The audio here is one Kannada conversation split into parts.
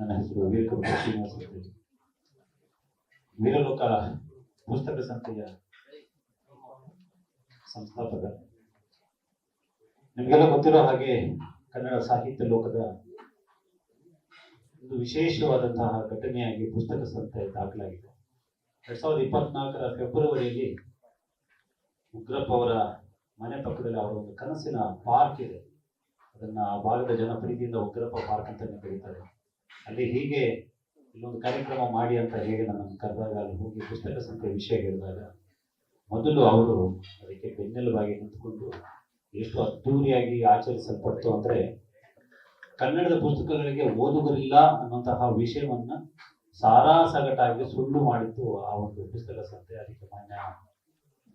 ನನ್ನ ಹೆಸರು ವೀರಕೃಷ್ಣ ಶ್ರೀನಿವಾಸ ಅಂತ. ವೀರಲೋಕ ಪುಸ್ತಕ ಸಂಸ್ಥೆಯ ಸಂಸ್ಥಾಪಕ. ನಿಮಗೆಲ್ಲ ಗೊತ್ತಿರೋ ಹಾಗೆ ಕನ್ನಡ ಸಾಹಿತ್ಯ ಲೋಕದ ಒಂದು ವಿಶೇಷವಾದಂತಹ ಘಟನೆಯಾಗಿ ಪುಸ್ತಕ ಸಂಸ್ಥೆ ದಾಖಲಾಗಿದೆ. ಎರಡ್ ಸಾವಿರದ ಇಪ್ಪತ್ನಾಲ್ಕರ ಫೆಬ್ರವರಿಯಲ್ಲಿ ಉಗ್ರಪ್ಪ ಅವರ ಮನೆ ಪಕ್ಕದಲ್ಲಿ ಅವರ ಒಂದು ಕನಸಿನ ಪಾರ್ಕ್ ಇದೆ. ಅದನ್ನ ಆ ಭಾಗದ ಜನ ಉಗ್ರಪ್ಪ ಪಾರ್ಕ್ ಅಂತಾನೆ ಕರೀತಾರೆ. ಅಲ್ಲಿ ಹೀಗೆ ಇಲ್ಲೊಂದು ಕಾರ್ಯಕ್ರಮ ಮಾಡಿ ಅಂತ ಹೇಳಿ ನನ್ನನ್ನು ಕರೆದಾಗ ಅಲ್ಲಿ ಹೋಗಿ ಪುಸ್ತಕ ಸಂಖ್ಯೆ ವಿಷಯ ಹೇಳಿದಾಗ ಮೊದಲು ಅವರು ಅದಕ್ಕೆ ಬೆನ್ನೆಲುಬಾಗಿ ನಿಂತುಕೊಂಡು ಎಷ್ಟು ಅದ್ದೂರಿಯಾಗಿ ಆಚರಿಸಲ್ಪಡ್ತು ಅಂದ್ರೆ ಕನ್ನಡದ ಪುಸ್ತಕಗಳಿಗೆ ಓದುಗರಿಲ್ಲ ಅನ್ನುವಂತಹ ವಿಷಯವನ್ನ ಸಾರಾಸಗಟಾಗಿ ಸುಳ್ಳು ಮಾಡಿದ್ದು ಆ ಒಂದು ಪುಸ್ತಕ ಸಂತೆ. ಅದಕ್ಕೆ ಮಾನ್ಯ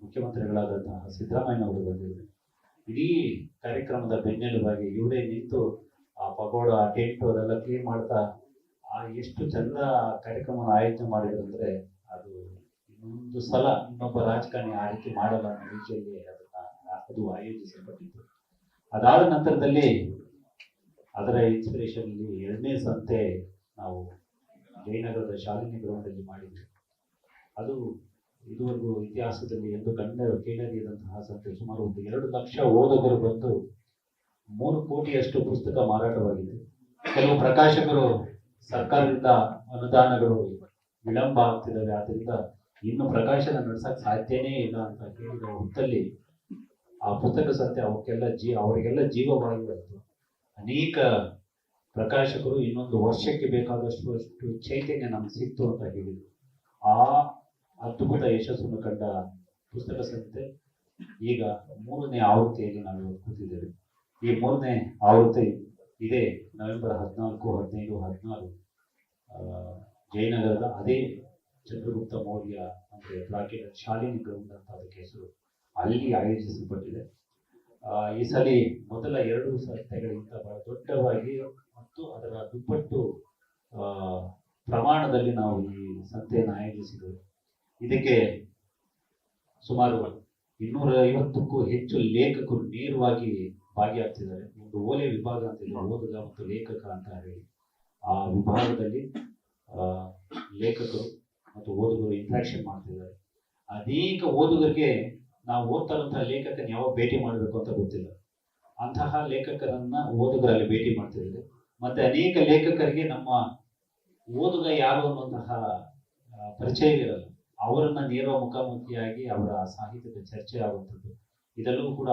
ಮುಖ್ಯಮಂತ್ರಿಗಳಾದಂತಹ ಸಿದ್ದರಾಮಯ್ಯ ಅವರು ಬಂದಿದ್ರು ಇಡೀ ಕಾರ್ಯಕ್ರಮದ ಬೆನ್ನೆಲುಬಾಗಿ ಇವರೇ ನಿಂತು ಆ ಪಗೋಡ ಆ ಟೆಂಟ್ ಅದೆಲ್ಲ ಕ್ಲೀನ್ ಮಾಡ್ತಾ, ಆ ಎಷ್ಟು ಚಂದ ಕಾರ್ಯಕ್ರಮವನ್ನು ಕಾರ್ಯಕ್ರಮ ಆಯೋಜನೆ ಮಾಡಿದ್ರು ಅಂದ್ರೆ ಅದು ಇನ್ನೊಂದು ಸಲ ಇನ್ನೊಬ್ಬ ರಾಜಕಾರಣಿ ಆ ರೀತಿ ಮಾಡಲ್ಲ ಅನ್ನೋ ರೀತಿಯಲ್ಲಿ ಅದನ್ನ ಅದು ಆಯೋಜಿಸಲ್ಪಟ್ಟಿತ್ತು. ಅದಾದ ನಂತರದಲ್ಲಿ ಅದರ ಇನ್ಸ್ಪಿರೇಷನ್ ಅಲ್ಲಿ ಎರಡನೇ ಸಂತೆ ನಾವು ಜಯನಗರದ ಶಾಲಿನಿ ಗ್ರೌಂಡ್ ಅಲ್ಲಿ ಮಾಡಿದ್ವಿ. ಅದು ಇದುವರೆಗೂ ಇತಿಹಾಸದಲ್ಲಿ ಎಂದು ಕಂಡ ಕೇಳರಿಯದಂತಹ ಸಂತೆ ಸುಮಾರು ಒಂದು ಎರಡು ಲಕ್ಷ ಓದುಗರು ಬಂದು ಮೂರು ಕೋಟಿಯಷ್ಟು ಪುಸ್ತಕ ಮಾರಾಟವಾಗಿದೆ. ಕೆಲವು ಪ್ರಕಾಶಕರು ಸರ್ಕಾರದಿಂದ ಅನುದಾನಗಳು ವಿಳಂಬ ಆಗ್ತಿದ್ದಾವೆ. ಆದ್ರಿಂದ ಇನ್ನು ಪ್ರಕಾಶನ ನಡೆಸಕ್ ಸಾಧ್ಯನೇ ಇಲ್ಲ ಅಂತ ಕೇಳಿದ ಹೊತ್ತಲ್ಲಿ ಆ ಪುಸ್ತಕ ಸಂತೆ ಅವಕ್ಕೆಲ್ಲ ಜೀ, ಅವರಿಗೆಲ್ಲ ಜೀವವಾಗಿತ್ತು ಅನೇಕ ಪ್ರಕಾಶಕರು ಇನ್ನೊಂದು ವರ್ಷಕ್ಕೆ ಬೇಕಾದಷ್ಟು ಅಷ್ಟು ಚೈತನ್ಯ ನಮ್ಗೆ ಸಿಕ್ತು ಅಂತ ಹೇಳಿದರು. ಆ ಅದ್ಭುತ ಯಶಸ್ಸನ್ನು ಕಂಡ ಪುಸ್ತಕ ಸಂತೆ ಈಗ ಮೂರನೇ ಆವೃತ್ತಿಯಲ್ಲಿ ನಾವು ಕೂತಿದ್ದೇವೆ. ಈ ಮೂರನೇ ಆವೃತ್ತಿ ಇದೇ, ನವೆಂಬರ್ ಹದಿನಾಲ್ಕು, ಹದಿನೈದು, ಹದಿನಾರು ಜಯನಗರದ ಅದೇ ಚಂದ್ರಗುಪ್ತ ಮೌರ್ಯ ಅಂದರೆ ಪ್ರಾಚೀನ ಶಾಲಿನಿ ಗ್ರೌಂಡ್ ಅಂತ ಅದಕ್ಕೆ ಹೆಸರು ಅಲ್ಲಿ ಆಯೋಜಿಸಲ್ಪಟ್ಟಿದೆ. ಈ ಸಲ ಮೊದಲ ಎರಡು ಸಂಸ್ಥೆಗಳಿಗಿಂತ ಬಹಳ ದೊಡ್ಡವಾಗಿ ಮತ್ತು ಅದರ ದುಪ್ಪಟ್ಟು ಪ್ರಮಾಣದಲ್ಲಿ ನಾವು ಈ ಸಂತೆಯನ್ನು ಆಯೋಜಿಸಿದ್ದೇವೆ ಇದಕ್ಕೆ ಸುಮಾರು ಇನ್ನೂರ ಐವತ್ತಕ್ಕೂ ಹೆಚ್ಚು ಲೇಖಕರು ನೇರವಾಗಿ ಭಾಗಿಯಾಗ್ತಿದ್ದಾರೆ ಒಂದು ಓಲೆ ವಿಭಾಗ ಅಂತ ಇದೆ. ಓದುಗ ಮತ್ತು ಲೇಖಕ ಅಂತ ಹೇಳಿ ಆ ವಿಭಾಗದಲ್ಲಿ ಆ, ಲೇಖಕರು ಮತ್ತು ಓದುಗರು ಇಂಟ್ರಾಕ್ಷನ್ ಮಾಡ್ತಿದ್ದಾರೆ. ಅನೇಕ ಓದುಗರಿಗೆ ನಾವು ಓದ್ತಾ ಇರುವಂತಹ ಲೇಖಕನ ಯಾವಾಗ ಭೇಟಿ ಮಾಡಬೇಕು ಅಂತ ಗೊತ್ತಿಲ್ಲ. ಅಂತಹ ಲೇಖಕರನ್ನ ಓದುಗರಲ್ಲಿ ಭೇಟಿ ಮಾಡ್ತಿದ್ದಾರೆ. ಮತ್ತೆ ಅನೇಕ ಲೇಖಕರಿಗೆ ನಮ್ಮ ಓದುಗ ಯಾರು ಅನ್ನುವಂತಹ ಪರಿಚಯವಿರಲ್ಲ ಅವರನ್ನ ನೇರ ಮುಖಾಮುಖಿಯಾಗಿ ಅವರ ಸಾಹಿತ್ಯದ ಚರ್ಚೆ ಆಗುವಂಥದ್ದು ಇದೆಲ್ಲವೂ ಕೂಡ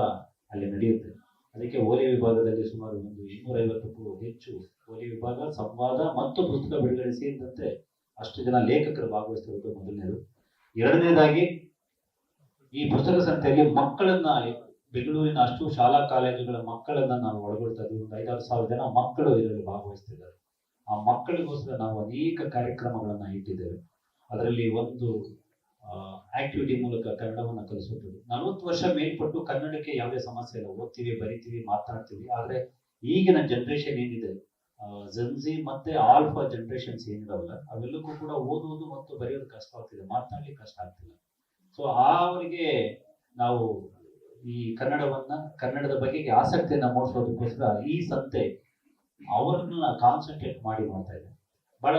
ಅಲ್ಲಿ ನಡೆಯುತ್ತೆ. ಅದಕ್ಕೆ ಓಲೆ ವಿಭಾಗದಲ್ಲಿ ಸುಮಾರು ಒಂದು ಇನ್ನೂರ ಐವತ್ತಕ್ಕೂ ಹೆಚ್ಚು ಓಲೆ ವಿಭಾಗ, ಸಂವಾದ ಮತ್ತು ಪುಸ್ತಕ ಬಿಡುಗಡೆ ಸೇರಿದಂತೆ ಅಷ್ಟು ಜನ ಲೇಖಕರು ಭಾಗವಹಿಸ್ತಿರೋದು ಮೊದಲನೇದು. ಎರಡನೇದಾಗಿ, ಈ ಪುಸ್ತಕ ಸಂತೆಯಲ್ಲಿ ಮಕ್ಕಳನ್ನ, ಬೆಂಗಳೂರಿನ ಅಷ್ಟು ಶಾಲಾ ಕಾಲೇಜುಗಳ ಮಕ್ಕಳನ್ನ ನಾವು ಒಳಗೊಳ್ತಾ ಇದ್ದೀವಿ. ಒಂದು ಐದಾರು ಸಾವಿರ ಜನ ಮಕ್ಕಳು ಇದರಲ್ಲಿ ಭಾಗವಹಿಸ್ತಿದ್ದಾರೆ. ಆ ಮಕ್ಕಳಿಗೋಸ್ಕರ ನಾವು ಅನೇಕ ಕಾರ್ಯಕ್ರಮಗಳನ್ನ ಇಟ್ಟಿದ್ದೇವೆ. ಅದರಲ್ಲಿ ಒಂದು ಆಕ್ಟಿವಿಟಿ ಮೂಲಕ ಕನ್ನಡವನ್ನ ಕಲಿಸುತ್ತದೆ ನಲವತ್ತು ವರ್ಷ ಮೇಲ್ಪಟ್ಟು ಕನ್ನಡಕ್ಕೆ ಯಾವುದೇ ಸಮಸ್ಯೆ ಇಲ್ಲ. ಓದ್ತೀವಿ, ಬರಿತೀವಿ ಮಾತನಾಡ್ತೀವಿ ಆದರೆ ಈಗಿನ ಜನ್ರೇಷನ್ ಏನಿದೆ? ಜನ್ಜಿ ಮತ್ತೆ ಆಲ್ಫಾ ಜನ್ರೇಷನ್ಸ್ ಏನಿದಾವಲ್ಲ, ಅವೆಲ್ಲಕ್ಕೂ ಕೂಡ ಓದುವುದು ಮತ್ತು ಬರೆಯೋದು ಕಷ್ಟ ಆಗ್ತಿದೆ. ಕಷ್ಟ ಆಗ್ತಿಲ್ಲ. ಸೊ ಆ ಅವರಿಗೆ ನಾವು ಈ ಕನ್ನಡವನ್ನ, ಕನ್ನಡದ ಬಗೆಗೆ ಆಸಕ್ತಿಯನ್ನ ಮೂಡಿಸೋದಕ್ಕೋಸ್ಕರ ಈ ಸಂತೆ ಅವರನ್ನ ಕಾನ್ಸಂಟ್ರೇಟ್ ಮಾಡಿ ಮಾಡ್ತಾ ಇದೆ ಬಹಳ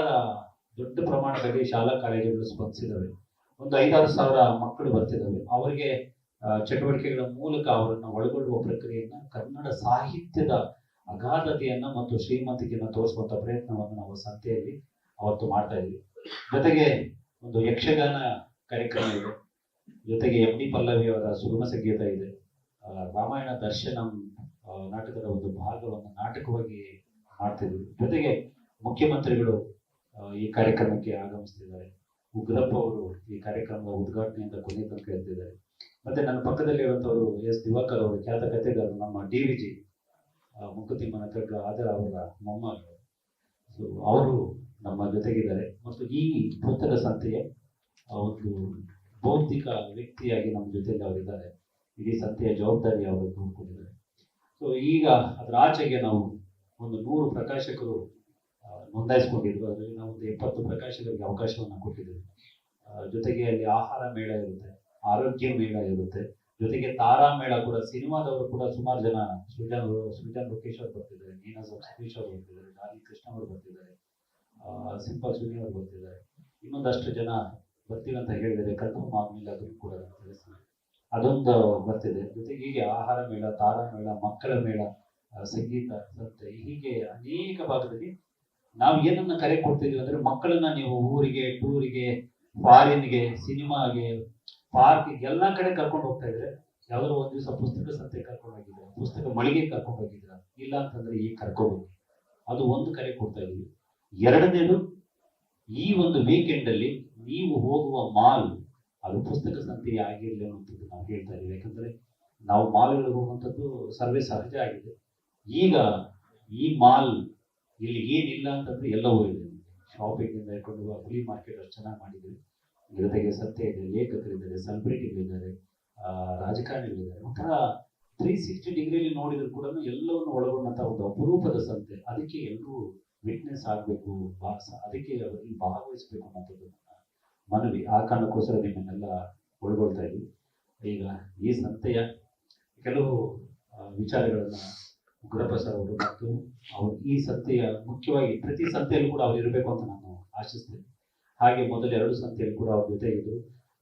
ದೊಡ್ಡ ಪ್ರಮಾಣದಲ್ಲಿ ಶಾಲಾ, ಕಾಲೇಜುಗಳು ಸ್ಪಂದಿಸಿದವೆ. ಒಂದು ಐದಾರು ಸಾವಿರ ಮಕ್ಕಳು ಬರ್ತಿದ್ದಾವೆ. ಅವರಿಗೆ ಚಟುವಟಿಕೆಗಳ ಮೂಲಕ ಅವರನ್ನ ಒಳಗೊಳ್ಳುವ ಪ್ರಕ್ರಿಯೆಯನ್ನ ಕನ್ನಡ ಸಾಹಿತ್ಯದ ಅಗಾಧತೆಯನ್ನ ಮತ್ತು ಶ್ರೀಮಂತಿಕೆಯನ್ನ ತೋರಿಸುವಂತ ಪ್ರಯತ್ನವನ್ನು ನಾವು ಸಂತೆಯಲ್ಲಿ ಅವತ್ತು ಮಾಡ್ತಾ ಇದ್ವಿ. ಜೊತೆಗೆ ಒಂದು ಯಕ್ಷಗಾನ ಕಾರ್ಯಕ್ರಮ ಇದೆ. ಜೊತೆಗೆ ಎಂ ಡಿ ಪಲ್ಲವಿ ಅವರ ಸುಗಮ ಸಂಗೀತ ಇದೆ. ರಾಮಾಯಣ ದರ್ಶನಂ ನಾಟಕದ ಒಂದು ಭಾಗವನ್ನು ನಾಟಕವಾಗಿ ಮಾಡ್ತಿದ್ವಿ ಜೊತೆಗೆ ಮುಖ್ಯಮಂತ್ರಿಗಳು ಈ ಕಾರ್ಯಕ್ರಮಕ್ಕೆ ಆಗಮಿಸ್ತಿದ್ದಾರೆ. ಉಗ್ರಪ್ಪ ಅವರು ಈ ಕಾರ್ಯಕ್ರಮದ ಉದ್ಘಾಟನೆಯಿಂದ ಕೊನೆ ತನಕ ಇರ್ತಿದ್ದಾರೆ ಮತ್ತೆ ನನ್ನ ಪಕ್ಕದಲ್ಲಿ ಇರುವಂತವರು ಎಸ್ ದಿವಾಕರ್ ಅವರು, ಖ್ಯಾತ ಕಥೆಗಾರರು ನಮ್ಮ ಡಿ ವಿ ಜಿ ಮುಕುತಿಮ್ಮನ ಕಗ್ಗ, ಆದರ ಅವರ ಮೊಮ್ಮಗಳು ಸೊ ಅವರು ನಮ್ಮ ಜೊತೆಗಿದ್ದಾರೆ. ಮತ್ತು ಈ ಪುಸ್ತಕ ಸಂತೆಯ ಒಂದು ಬೌದ್ಧಿಕ ವ್ಯಕ್ತಿಯಾಗಿ ನಮ್ಮ ಜೊತೆಯಲ್ಲಿ ಅವರಿದ್ದಾರೆ. ಇಡೀ ಸಂತೆಯ ಜವಾಬ್ದಾರಿ ಅವರು ನೋಡ್ಕೊಂಡಿದ್ದಾರೆ. ಸೊ ಈಗ ಅದರ ಆಚೆಗೆ ನಾವು ಒಂದು ನೂರು ಪ್ರಕಾಶಕರು ನೋಂದಾಯಿಸ್ಕೊಂಡಿದ್ರು. ಅದರಲ್ಲಿ ನಾವು ಒಂದು ಎಪ್ಪತ್ತು ಪ್ರಕಾಶಗಳಿಗೆ ಅವಕಾಶವನ್ನು ಕೊಟ್ಟಿದ್ದೇವೆ. ಜೊತೆಗೆ ಅಲ್ಲಿ ಆಹಾರ ಮೇಳ ಇರುತ್ತೆ, ಆರೋಗ್ಯ ಮೇಳ ಇರುತ್ತೆ. ಜೊತೆಗೆ ತಾರಾ ಮೇಳ ಕೂಡ, ಸಿನಿಮಾದವರು ಕೂಡ ಸುಮಾರು ಜನ, ಸೃಜನ್ ಸೃಜನ್ ಲೋಕೇಶ್ ಅವರು ಬರ್ತಿದ್ದಾರೆ, ನೀನಾ ಸತೀಶ್ ಅವರು ಬರ್ತಿದ್ದಾರೆ ಡಾಲಿ ಕೃಷ್ಣ ಅವರು ಬರ್ತಿದ್ದಾರೆ ಸಿಂಪಲ್ ಸುನಿ ಅವರು ಬರ್ತಿದ್ದಾರೆ. ಇನ್ನೊಂದಷ್ಟು ಜನ ಬರ್ತೀವಿ ಅಂತ ಹೇಳಿದರೆ ಕನ್ಫರ್ಮ್ ಆಗಲಿಲ್ಲ ಅದನ್ನು ಕೂಡ ಅದೊಂದು ಬರ್ತಿದೆ. ಜೊತೆಗೆ ಹೀಗೆ ಆಹಾರ ಮೇಳ, ತಾರಾ ಮೇಳ, ಮಕ್ಕಳ ಮೇಳ ಸಂಗೀತ ಸಂತೆ ಹೀಗೆ ಅನೇಕ ಭಾಗದಲ್ಲಿ ನಾವು ಏನನ್ನ ಕರೆ ಕೊಡ್ತಿದೀವಿ ಅಂದ್ರೆ ಮಕ್ಕಳನ್ನ ನೀವು ಊರಿಗೆ, ಟೂರಿಗೆ, ಫಾರಿನ್ಗೆ, ಸಿನಿಮಾಗೆ, ಪಾರ್ಕಿಗೆ ಎಲ್ಲ ಕಡೆ ಕರ್ಕೊಂಡು ಹೋಗ್ತಾ ಇದ್ರೆ ಯಾವ್ದಾದ್ರು ಒಂದ್ ದಿವಸ ಪುಸ್ತಕ ಸಂತೆ ಕರ್ಕೊಂಡು ಹೋಗಿದ್ರೆ, ಪುಸ್ತಕ ಮಳಿಗೆ ಕರ್ಕೊಂಡು ಹೋಗಿದ್ರ, ಇಲ್ಲ ಅಂತಂದ್ರೆ ಈಗ ಹೋಗಿ. ಅದು ಒಂದು ಕರೆ ಕೊಡ್ತಾ ಇದೀವಿ ಎರಡನೇದು, ಈ ಒಂದು ವೀಕೆಂಡ್ ಅಲ್ಲಿ ನೀವು ಹೋಗುವ ಮಾಲ್ ಅದು ಪುಸ್ತಕ ಸಂತೆ ಆಗಿರ್ಲಿ ಅನ್ನೋವಂಥದ್ದು ನಾವು ಹೇಳ್ತಾ ಇದೀವಿ ಯಾಕಂದ್ರೆ ನಾವು ಮಾಲ್ಗಳಿಗೆ ಹೋಗುವಂಥದ್ದು ಸರ್ವೇ ಸಹಜ ಆಗಿದೆ. ಈಗ ಈ ಮಾಲ್ ಇಲ್ಲಿ ಏನಿಲ್ಲ ಅಂತಂದ್ರೆ ಎಲ್ಲವೂ ಇದೆ ಶಾಪಿಂಗ್ ಇಂದ ಹಿಡ್ಕೊಂಡು ಫ್ಲೀ ಮಾರ್ಕೆಟ್ ಅಷ್ಟು ಚೆನ್ನಾಗಿ ಮಾಡಿದ್ದೀವಿ. ಜೊತೆಗೆ ಸತ್ಯ ಇದೆ ಲೇಖಕರಿದ್ದಾರೆ ಸೆಲೆಬ್ರಿಟಿಗಳಿದ್ದಾರೆ ರಾಜಕಾರಣಿಗಳಿದ್ದಾರೆ. ಒಂಥರ ತ್ರೀ ಸಿಕ್ಸ್ಟಿ ಡಿಗ್ರಿಯಲ್ಲಿ ನೋಡಿದ್ರು ಕೂಡ ಎಲ್ಲವನ್ನು ಒಳಗೊಂಡಂಥ ಒಂದು ಅಪರೂಪದ ಸಂತೆ. ಅದಕ್ಕೆ ಎಲ್ಲರೂ ವಿಟ್ನೆಸ್ ಆಗಬೇಕು ಅದಕ್ಕೆ ಅದರಲ್ಲಿ ಭಾಗವಹಿಸಬೇಕು ಅನ್ನೋಂಥದ್ದು ಮನವಿ. ಆ ಕಾರಣಕ್ಕೋಸ್ಕರ ನಿಮ್ಮನ್ನೆಲ್ಲ ಒಳಗೊಳ್ತಾ ಇದ್ವಿ. ಈಗ ಈ ಸಂತೆಯ ಕೆಲವು ವಿಚಾರಗಳನ್ನ ಉಗ್ರಪ್ಪ ಸರ್ ಅವರು ಮತ್ತು ಅವರು ಈ ಸಂತೆಯ ಮುಖ್ಯವಾಗಿ ಪ್ರತಿ ಸಂತೆಯಲ್ಲೂ ಕೂಡ ಅವ್ರು ಇರಬೇಕು ಅಂತ ನಾನು ಆಶಿಸ್ತೇನೆ. ಹಾಗೆ ಮೊದಲ ಎರಡು ಸಂತೆಯಲ್ಲಿ ಕೂಡ ಅವ್ರ ಜೊತೆ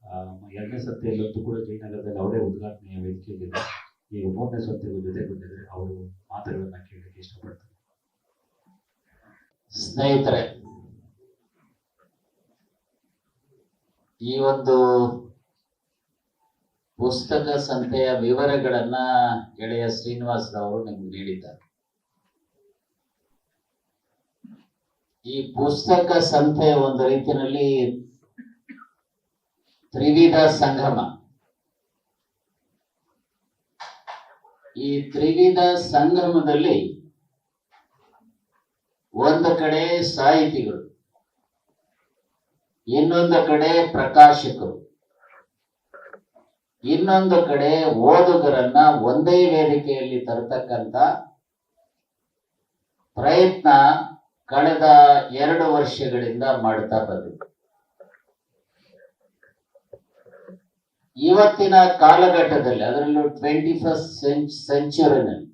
ಆ, ಎರಡನೇ ಸಂತೆಯಲ್ಲಂತೂ ಕೂಡ ಜಯನಗರದಲ್ಲಿ ಅವರೇ ಉದ್ಘಾಟನೆಯ ವೇದಿಕೆಯಲ್ಲಿದ್ದಾರೆ ಈಗ ಮೂರನೇ ಸಂತೆಗೂ ಜೊತೆ ಬಂದಿದ್ದಾರೆ ಅವರು ಮಾತುಗಳನ್ನ ಕೇಳಲಿಕ್ಕೆ ಇಷ್ಟಪಡ್ತಾರೆ. ಸ್ನೇಹಿತರೆ ಈ ಒಂದು ಪುಸ್ತಕ ಸಂತೆಯ ವಿವರಗಳನ್ನ ಗೆಳೆಯ ಶ್ರೀನಿವಾಸರವರು ನಿಮ್ಗೆ ನೀಡಿದ್ದಾರೆ. ಈ ಪುಸ್ತಕ ಸಂತೆ ಒಂದು ರೀತಿಯಲ್ಲಿ ತ್ರಿವಿಧ ಸಂಗಮ. ಈ ತ್ರಿವಿಧ ಸಂಗಮದಲ್ಲಿ ಒಂದು ಕಡೆ ಸಾಹಿತಿಗಳು, ಇನ್ನೊಂದು ಕಡೆ ಪ್ರಕಾಶಕರು. ಇನ್ನೊಂದು ಕಡೆ ಓದುಗರನ್ನ ಒಂದೇ ವೇದಿಕೆಯಲ್ಲಿ ತರತಕ್ಕಂತ ಪ್ರಯತ್ನ ಕಳೆದ ಎರಡು ವರ್ಷಗಳಿಂದ ಮಾಡ್ತಾ ಬಂದಿದೆ. ಇವತ್ತಿನ ಕಾಲಘಟ್ಟದಲ್ಲಿ, ಅದರಲ್ಲೂ ಟ್ವೆಂಟಿ ಫಸ್ಟ್ ಸೆಂಚುರಿನಲ್ಲಿ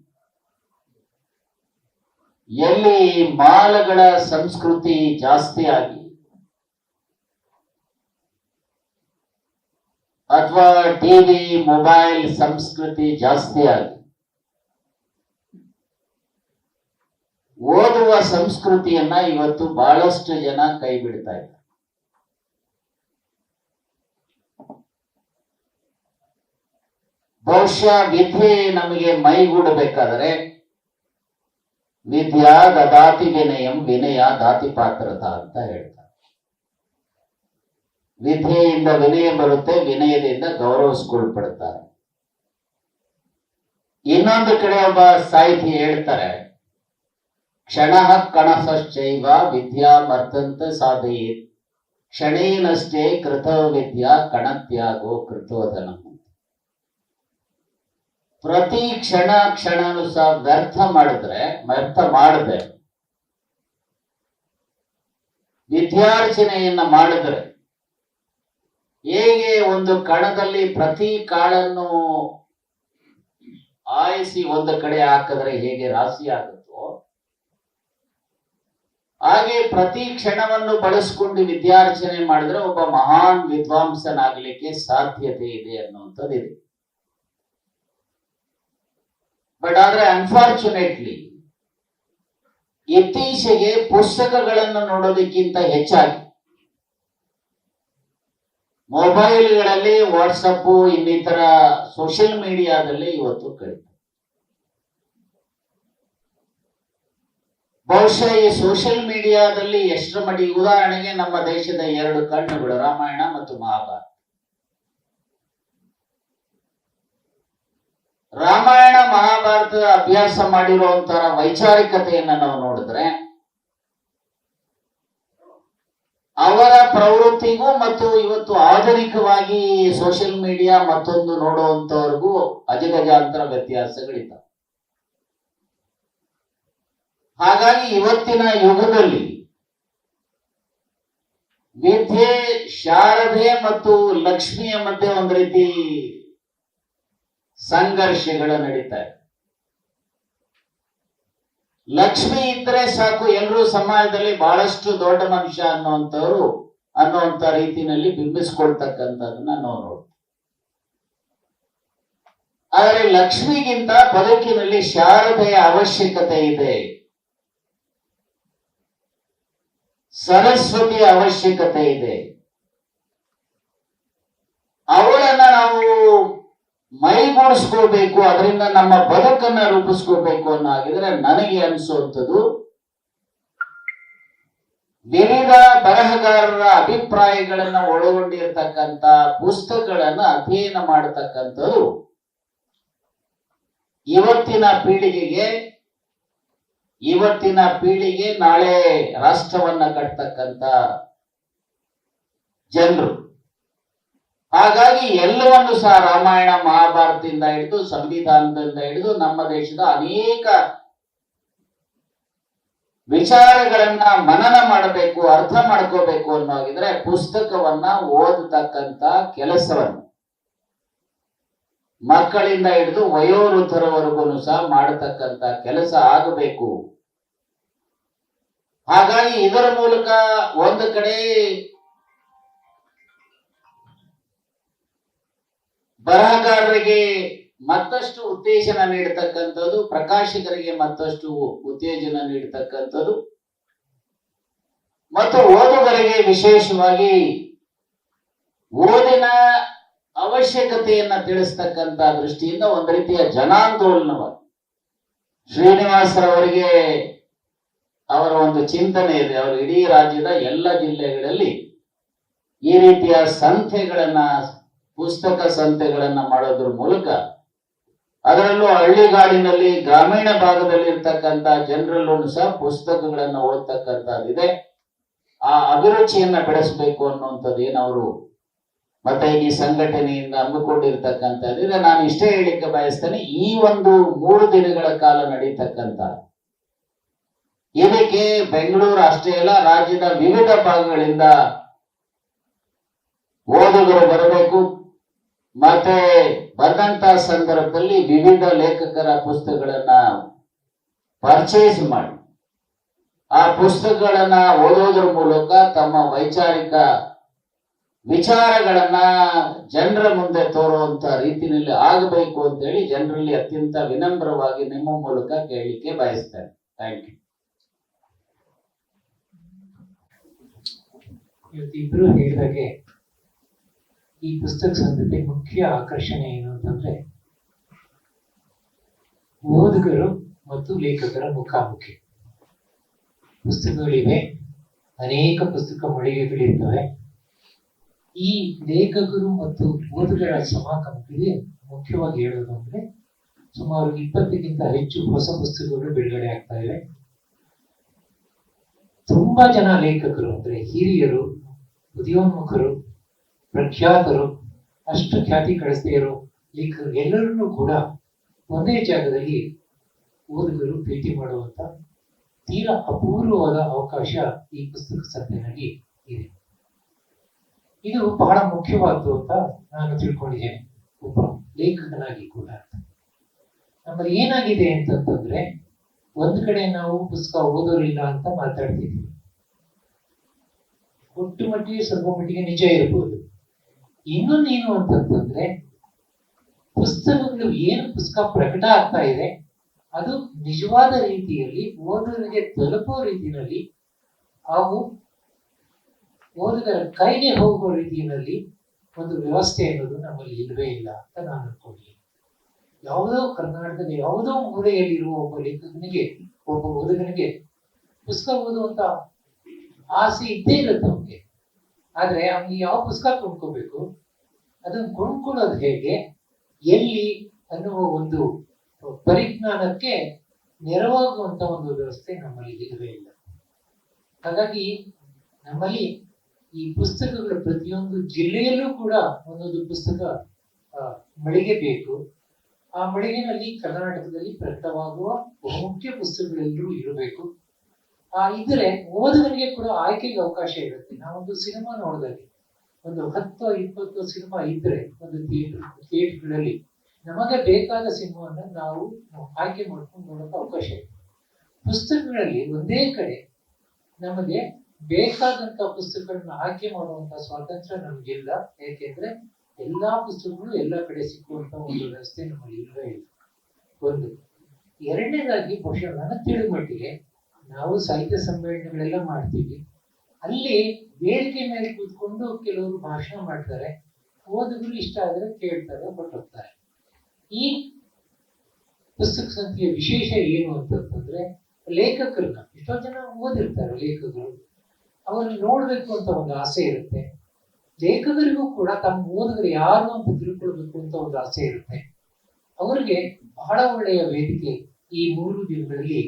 ಎಲ್ಲಿ ಮಾಲಗಳ ಸಂಸ್ಕೃತಿ ಜಾಸ್ತಿ ಆಗಿ ಅಥವಾ ಟಿವಿ, ಮೊಬೈಲ್, ಸಂಸ್ಕೃತಿ ಜಾಸ್ತಿ ಆಗಿ. ಓದುವ ಸಂಸ್ಕೃತಿಯನ್ನ ಇವತ್ತು ಬಹಳಷ್ಟು ಜನ ಕೈ ಬಿಡ್ತಾ ಇದ್ದಾರೆ. ಬಹುಶಃ ವಿದ್ಯೆ ನಮಗೆ ಮೈಗೂಡಬೇಕಾದರೆ ವಿದ್ಯಾ ದದಾತಿ ವಿನಯಂ ವಿನಯ ದಾತಿ ಪಾತ್ರತ ಅಂತ ಹೇಳ್ತಾರೆ. ವಿದ್ಯೆಯಿಂದ ವಿನಯ ಬರುತ್ತೆ, ವಿನಯದಿಂದ ಗೌರವಿಸ್ಕೊಳ್ಪಡ್ತಾರೆ. ಇನ್ನೊಂದು ಕಡೆ ಒಬ್ಬ ಸಾಹಿತಿ ಹೇಳ್ತಾರೆ, ಕ್ಷಣ ಕಣಸಶ್ಚೈವ ವಿದ್ಯಾ ಮರ್ತಂತ ಸಾಧಯೇ ಕ್ಷಣೇನಷ್ಟೇ ಕೃತ ವಿದ್ಯಾ ಕಣತ್ಯಾಗೋ ಕೃತೋಧನ ಪ್ರತಿ ಕ್ಷಣ ಕ್ಷಣನು ಸಹ ವ್ಯರ್ಥ ಮಾಡಿದ್ರೆ ವ್ಯರ್ಥ ಮಾಡಿದ್ರೆ ವಿದ್ಯಾರ್ಚನೆಯನ್ನ ಮಾಡಿದ್ರೆ ಹೇಗೆ ಒಂದು ಕಣದಲ್ಲಿ ಪ್ರತಿ ಕಾಳನ್ನು ಆಯಿಸಿ ಒಂದು ಕಡೆ ಹಾಕಿದ್ರೆ ಹೇಗೆ ರಾಶಿ ಆಗುತ್ತೋ, ಹಾಗೆ ಪ್ರತಿ ಕ್ಷಣವನ್ನು ಬಳಸ್ಕೊಂಡು ವಿದ್ಯಾರ್ಚನೆ ಮಾಡಿದ್ರೆ ಒಬ್ಬ ಮಹಾನ್ ವಿದ್ವಾಂಸನಾಗಲಿಕ್ಕೆ ಸಾಧ್ಯತೆ ಇದೆ ಅನ್ನುವಂಥದ್ದು ಇದೆ ಬಟ್ ಆದ್ರೆ ಅನ್ಫಾರ್ಚುನೇಟ್ಲಿ ಇತ್ತೀಚೆಗೆ ಪುಸ್ತಕಗಳನ್ನು ನೋಡೋದಕ್ಕಿಂತ ಹೆಚ್ಚಾಗಿ ಮೊಬೈಲ್ಗಳಲ್ಲಿ ವಾಟ್ಸಪ್ ಇನ್ನಿತರ ಸೋಷಿಯಲ್ ಮೀಡಿಯಾದಲ್ಲಿ ಇವತ್ತು ಕಡಿಮೆ ಬಹುಶಃ ಈ ಸೋಷಿಯಲ್ ಮೀಡಿಯಾದಲ್ಲಿ ಎಷ್ಟರ ಮಟ್ಟಿಗೆ, ಉದಾಹರಣೆಗೆ ನಮ್ಮ ದೇಶದ ಎರಡು ಕಣ್ಣುಗಳು, ರಾಮಾಯಣ ಮತ್ತು ಮಹಾಭಾರತ. ರಾಮಾಯಣ, ಮಹಾಭಾರತದ ಅಭ್ಯಾಸ ಮಾಡಿರುವಂತಹ ವೈಚಾರಿಕತೆಯನ್ನು ನಾವು ನೋಡಿದ್ರೆ ಅವರ ಪ್ರವೃತ್ತಿಗೂ ಮತ್ತು ಇವತ್ತು ಆಧುನಿಕವಾಗಿ ಸೋಷಿಯಲ್ ಮೀಡಿಯಾ ಮತ್ತೊಂದು ನೋಡುವಂತವ್ರಿಗೂ ಅಜಗಜಾಂತರ ವ್ಯತ್ಯಾಸಗಳಿದ್ದಾವೆ. ಹಾಗಾಗಿ ಇವತ್ತಿನ ಯುಗದಲ್ಲಿ ವಿದ್ಯೆ, ಶಾರದೆ ಮತ್ತು ಲಕ್ಷ್ಮಿಯ ಮಧ್ಯೆ ಒಂದು ರೀತಿ ಸಂಘರ್ಷಗಳು ನಡೀತಾ ಇದೆ ಲಕ್ಷ್ಮಿ ಇದ್ರೆ ಸಾಕು ಎಲ್ಲರೂ ಸಮಾಜದಲ್ಲಿ ಬಹಳಷ್ಟು ದೊಡ್ಡ ಮನುಷ್ಯ ಅನ್ನುವಂಥವ್ರು ಅನ್ನುವಂಥ ರೀತಿಯಲ್ಲಿ ಬಿಂಬಿಸ್ಕೊಳ್ತಕ್ಕಂಥದನ್ನ ನಾವು ನೋಡ್ತೀವಿ. ಆದರೆ ಲಕ್ಷ್ಮಿಗಿಂತ ಬದುಕಿನಲ್ಲಿ ಶಾರದೆಯ ಅವಶ್ಯಕತೆ ಇದೆ. ಸರಸ್ವತಿಯ ಅವಶ್ಯಕತೆ ಇದೆ. ಅವಳನ್ನ ನಾವು ಮೈಗೂಡಿಸ್ಕೋಬೇಕು, ಅದರಿಂದ ನಮ್ಮ ಬದುಕನ್ನ ರೂಪಿಸ್ಕೋಬೇಕು ಅನ್ನೋ ಹಾಗಿದ್ರೆ ನನಗೆ ಅನಿಸುವಂಥದ್ದು ವಿವಿಧ ಬರಹಗಾರರ ಅಭಿಪ್ರಾಯಗಳನ್ನ ಒಳಗೊಂಡಿರ್ತಕ್ಕಂಥ ಪುಸ್ತಕಗಳನ್ನ ಅಧ್ಯಯನ ಮಾಡತಕ್ಕಂಥದ್ದು. ಇವತ್ತಿನ ಪೀಳಿಗೆಗೆ, ಇವತ್ತಿನ ಪೀಳಿಗೆ ನಾಳೆ ರಾಷ್ಟ್ರವನ್ನ ಕಟ್ತಕ್ಕಂಥ ಜನರು. ಹಾಗಾಗಿ ಎಲ್ಲವನ್ನು ಸಹ ರಾಮಾಯಣ ಮಹಾಭಾರತದಿಂದ ಹಿಡಿದು ಸಂವಿಧಾನದಿಂದ ಹಿಡಿದು ನಮ್ಮ ದೇಶದ ಅನೇಕ ವಿಚಾರಗಳನ್ನ ಮನನ ಮಾಡಬೇಕು, ಅರ್ಥ ಮಾಡ್ಕೋಬೇಕು ಅನ್ನೋಗಿದ್ರೆ ಪುಸ್ತಕವನ್ನ ಓದತಕ್ಕಂತ ಕೆಲಸವನ್ನು ಮಕ್ಕಳಿಂದ ಹಿಡಿದು ವಯೋವೃದ್ಧರವರೆಗೂ ಸಹ ಮಾಡತಕ್ಕಂತ ಕೆಲಸ ಆಗಬೇಕು. ಹಾಗಾಗಿ ಇದರ ಮೂಲಕ ಒಂದು ಕಡೆ ಬರಹಗಾರರಿಗೆ ಮತ್ತಷ್ಟು ಉತ್ತೇಜನ ನೀಡತಕ್ಕಂಥದ್ದು, ಪ್ರಕಾಶಕರಿಗೆ ಮತ್ತಷ್ಟು ಉತ್ತೇಜನ ನೀಡತಕ್ಕಂಥದ್ದು. ಮತ್ತು ಓದುಗರಿಗೆ ವಿಶೇಷವಾಗಿ ಓದಿನ ಅವಶ್ಯಕತೆಯನ್ನ ತಿಳಿಸ್ತಕ್ಕಂತ ದೃಷ್ಟಿಯಿಂದ ಒಂದು ರೀತಿಯ ಜನಾಂದೋಲನವಾಗಿ ಶ್ರೀನಿವಾಸರವರಿಗೆ ಅವರ ಒಂದು ಚಿಂತನೆ ಇದೆ. ಅವರು ಇಡೀ ರಾಜ್ಯದ ಎಲ್ಲ ಜಿಲ್ಲೆಗಳಲ್ಲಿ ಈ ರೀತಿಯ ಸಂಸ್ಥೆಗಳನ್ನ ಪುಸ್ತಕ ಸಂತೆಗಳನ್ನ ಮಾಡೋದ್ರ ಮೂಲಕ ಅದರಲ್ಲೂ ಹಳ್ಳಿಗಾಡಿನಲ್ಲಿ ಗ್ರಾಮೀಣ ಭಾಗದಲ್ಲಿ ಇರ್ತಕ್ಕಂತ ಜನರಲ್ಲೂ ಸಹ ಪುಸ್ತಕಗಳನ್ನ ಓದ್ತಕ್ಕಂಥದ್ದಿದೆ. ಆ ಅಭಿರುಚಿಯನ್ನ ಬೆಳೆಸಬೇಕು ಅನ್ನುವಂಥದ್ದು ಏನವರು ಮತ್ತೆ ಈ ಸಂಘಟನೆಯಿಂದ ಹಮ್ಮಿಕೊಂಡಿರ್ತಕ್ಕಂಥದ್ದಿದೆ. ನಾನು ಇಷ್ಟೇ ಹೇಳಿಕ್ಕೆ ಬಯಸ್ತೇನೆ, ಈ ಒಂದು ಮೂರು ದಿನಗಳ ಕಾಲ ನಡೀತಕ್ಕಂಥ ಇದಕ್ಕೆ ಬೆಂಗಳೂರು ಅಷ್ಟೇ ಅಲ್ಲ, ರಾಜ್ಯದ ವಿವಿಧ ಭಾಗಗಳಿಂದ ಓದುಗರು ಬರಬೇಕು. ಮತ್ತೆ ಬಂದಂತ ಸಂದರ್ಭದಲ್ಲಿ ವಿವಿಧ ಲೇಖಕರ ಪುಸ್ತಕಗಳನ್ನ ಪರ್ಚೇಸ್ ಮಾಡಿ. ಆ ಪುಸ್ತಕಗಳನ್ನ ಓದೋದ್ರ ಮೂಲಕ ತಮ್ಮ ವೈಚಾರಿಕ ವಿಚಾರಗಳನ್ನ ಜನರ ಮುಂದೆ ತೋರುವಂತ ರೀತಿಯಲ್ಲಿ ಆಗಬೇಕು ಅಂತೇಳಿ ಜನರಲ್ಲಿ ಅತ್ಯಂತ ವಿನಮ್ರವಾಗಿ ನಿಮ್ಮ ಮೂಲಕ ಕೇಳಲಿಕ್ಕೆ ಬಯಸ್ತೇನೆ. ಥ್ಯಾಂಕ್ ಯು ಇವತ್ತಿಬ್ರು ಹೇಳಿದಾಗೆ ಈ ಪುಸ್ತಕ ಸಂದತೆ ಮುಖ್ಯ ಆಕರ್ಷಣೆ ಏನು ಅಂತಂದ್ರೆ, ಓದುಗರು ಮತ್ತು ಲೇಖಕರ ಮುಖಾಮುಖಿ. ಪುಸ್ತಕಗಳಿವೆ, ಅನೇಕ ಪುಸ್ತಕ ಮಳಿಗೆಗಳಿರ್ತವೆ. ಈ ಲೇಖಕರು ಮತ್ತು ಓದುಗರ ಸಮಾಗಮಕ್ಕೆ ಮುಖ್ಯವಾಗಿ ಹೇಳೋದು ಅಂದ್ರೆ, ಸುಮಾರು ಇಪ್ಪತ್ತಕ್ಕಿಂತ ಹೆಚ್ಚು ಹೊಸ ಪುಸ್ತಕಗಳು ಬಿಡುಗಡೆ ಆಗ್ತಾ ಇವೆ. ತುಂಬಾ ಜನ ಲೇಖಕರು ಅಂದ್ರೆ ಹಿರಿಯರು, ಉದಯೋನ್ಮುಖರು ಪ್ರಖ್ಯಾತರು, ಅಷ್ಟು ಖ್ಯಾತಿ ಕಳಿಸದೇ ಇರೋ ಲೇಖಕರು ಎಲ್ಲರನ್ನೂ ಕೂಡ ಒಂದೇ ಜಾಗದಲ್ಲಿ ಓದುಗರು ಭೇಟಿ ಮಾಡುವಂತ ತೀರಾ ಅಪೂರ್ವವಾದ ಅವಕಾಶ ಈ ಪುಸ್ತಕ ಸಂತೆನಲ್ಲಿ ಇದೆ. ಇದು ಬಹಳ ಮುಖ್ಯವಾದ್ದು ಅಂತ ನಾನು ತಿಳ್ಕೊಂಡಿದ್ದೇನೆ, ಒಬ್ಬ ಲೇಖಕನಾಗಿ ಕೂಡ. ನಮ್ಮಲ್ಲಿ ಏನಾಗಿದೆ ಅಂತಂತಂದ್ರೆ, ಒಂದ್ ಕಡೆ ನಾವು ಪುಸ್ತಕ ಓದೋರಿಲ್ಲ ಅಂತ ಮಾತಾಡ್ತಿದ್ವಿ ಒಟ್ಟು ಮಟ್ಟಿಗೆ ಸ್ವಲ್ಪ ಮಟ್ಟಿಗೆ ನಿಜ ಇರಬಹುದು ಇನ್ನೊಂದೇನು ಅಂತಂತಂದ್ರೆ ಪುಸ್ತಕಗಳು ಏನು ಪುಸ್ತಕ ಪ್ರಕಟ ಆಗ್ತಾ ಇದೆ, ಅದು ನಿಜವಾದ ರೀತಿಯಲ್ಲಿ ಓದುಗರಿಗೆ ತಲುಪೋ ರೀತಿಯಲ್ಲಿ ಹಾಗೂ ಓದುಗರ ಕೈಗೆ ಹೋಗುವ ರೀತಿಯಲ್ಲಿ ಒಂದು ವ್ಯವಸ್ಥೆ ಅನ್ನೋದು ನಮ್ಮಲ್ಲಿ ಇಲ್ಲವೇ ಇಲ್ಲ ಅಂತ ನಾನು ಅನ್ಕೊಂಡಿದ್ದೀನಿ. ಯಾವುದೋ ಕರ್ನಾಟಕದ ಯಾವುದೋ ಮೂಲೆಯಲ್ಲಿರುವ ಒಬ್ಬ ಲೇಖಕನಿಗೆ, ಒಬ್ಬ ಓದುಗನಿಗೆ ಪುಸ್ತಕ ಓದುವಂತ ಆಸೆ ಇದ್ದೇ ಇರುತ್ತೆ ಅವನಿಗೆ. ಆದ್ರೆ ಅವನಿಗೆ ಯಾವ ಪುಸ್ತಕ ಕೊಂಡ್ಕೋಬೇಕು? ಅದನ್ನ ಕೊಂಡ್ಕೊಳ್ಳೋದು ಹೇಗೆ, ಎಲ್ಲಿ ಅನ್ನುವ ಒಂದು ಪರಿಜ್ಞಾನಕ್ಕೆ ನೆರವಾಗುವಂತ ಒಂದು ವ್ಯವಸ್ಥೆ ನಮ್ಮಲ್ಲಿ ಇಲ್ಲವೇ ಇಲ್ಲ. ಹಾಗಾಗಿ ನಮ್ಮಲ್ಲಿ ಈ ಪುಸ್ತಕಗಳ ಪ್ರತಿಯೊಂದು ಜಿಲ್ಲೆಯಲ್ಲೂ ಕೂಡ ಒಂದೊಂದು ಪುಸ್ತಕ ಮಳಿಗೆ ಬೇಕು. ಆ ಮಳಿಗೆನಲ್ಲಿ ಕರ್ನಾಟಕದಲ್ಲಿ ಪ್ರಕಟವಾಗುವ ಬಹುಮುಖ್ಯ ಪುಸ್ತಕಗಳೆಲ್ಲರೂ ಇರಬೇಕು. ಆ, ಇದ್ರೆ ಓದುಗರಿಗೆ ಕೂಡ ಆಯ್ಕೆಗೆ ಅವಕಾಶ ಇರುತ್ತೆ. ನಾವೊಂದು ಸಿನಿಮಾ ನೋಡಿದಾಗ ಒಂದು ಹತ್ತು ಇಪ್ಪತ್ತು ಸಿನಿಮಾ ಇದ್ರೆ ಒಂದು ಥಿಯೇಟರ್ ಥಿಯೇಟರ್ಗಳಲ್ಲಿ ನಮಗೆ ಬೇಕಾದ ಸಿನಿಮಾವನ್ನ ನಾವು ಆಯ್ಕೆ ಮಾಡ್ಕೊಂಡು ನೋಡೋಕೆ ಅವಕಾಶ ಇದೆ. ಪುಸ್ತಕಗಳಲ್ಲಿ ಒಂದೇ ಕಡೆ ನಮಗೆ ಬೇಕಾದಂತ ಪುಸ್ತಕಗಳನ್ನ ಆಯ್ಕೆ ಮಾಡುವಂತ ಸ್ವಾತಂತ್ರ್ಯ ನಮಗಿಲ್ಲ. ಯಾಕೆಂದ್ರೆ ಎಲ್ಲಾ ಪುಸ್ತಕಗಳು ಎಲ್ಲಾ ಕಡೆ ಸಿಕ್ಕುವಂತ ಒಂದು ವ್ಯವಸ್ಥೆ ನಮ್ಮಲ್ಲಿ ಇಲ್ಲವೇ ಇಲ್ಲ. ಒಂದು. ಎರಡನೇದಾಗಿ ಬಹುಶಃ ನನಗೆ ತಿಳಿದ ಮಟ್ಟಿಗೆ ನಾವು ಸಾಹಿತ್ಯ ಸಮ್ಮೇಳನಗಳೆಲ್ಲ ಮಾಡ್ತೀವಿ. ಅಲ್ಲಿ ವೇದಿಕೆ ಮೇಲೆ ಕೂತ್ಕೊಂಡು ಕೆಲವರು ಭಾಷಣ ಮಾಡ್ತಾರೆ. ಓದುಗರು ಇಷ್ಟ ಆದರೆ ಕೇಳ್ತಾರೆ ಹೊರಟೋಗ್ತಾರೆ ಈ ಪುಸ್ತಕ ಸಂಖ್ಯೆಯ ವಿಶೇಷ ಏನು ಅಂತಂತಂದ್ರೆ ಲೇಖಕರನ್ನ ಎಷ್ಟೋ ಜನ ಓದಿರ್ತಾರೆ ಲೇಖಕರು. ಅವ್ರನ್ನ ನೋಡ್ಬೇಕು ಅಂತ ಒಂದು ಆಸೆ ಇರುತ್ತೆ. ಲೇಖಕರಿಗೂ ಕೂಡ ತಮ್ಮ ಓದುಗರು ಯಾರು ಅಂತ ತಿಳ್ಕೊಳ್ಬೇಕು ಅಂತ ಒಂದು ಆಸೆ ಇರುತ್ತೆ. ಅವರಿಗೆ ಬಹಳ ಒಳ್ಳೆಯ ವೇದಿಕೆ ಈ ಮೂರು ದಿನಗಳಲ್ಲಿ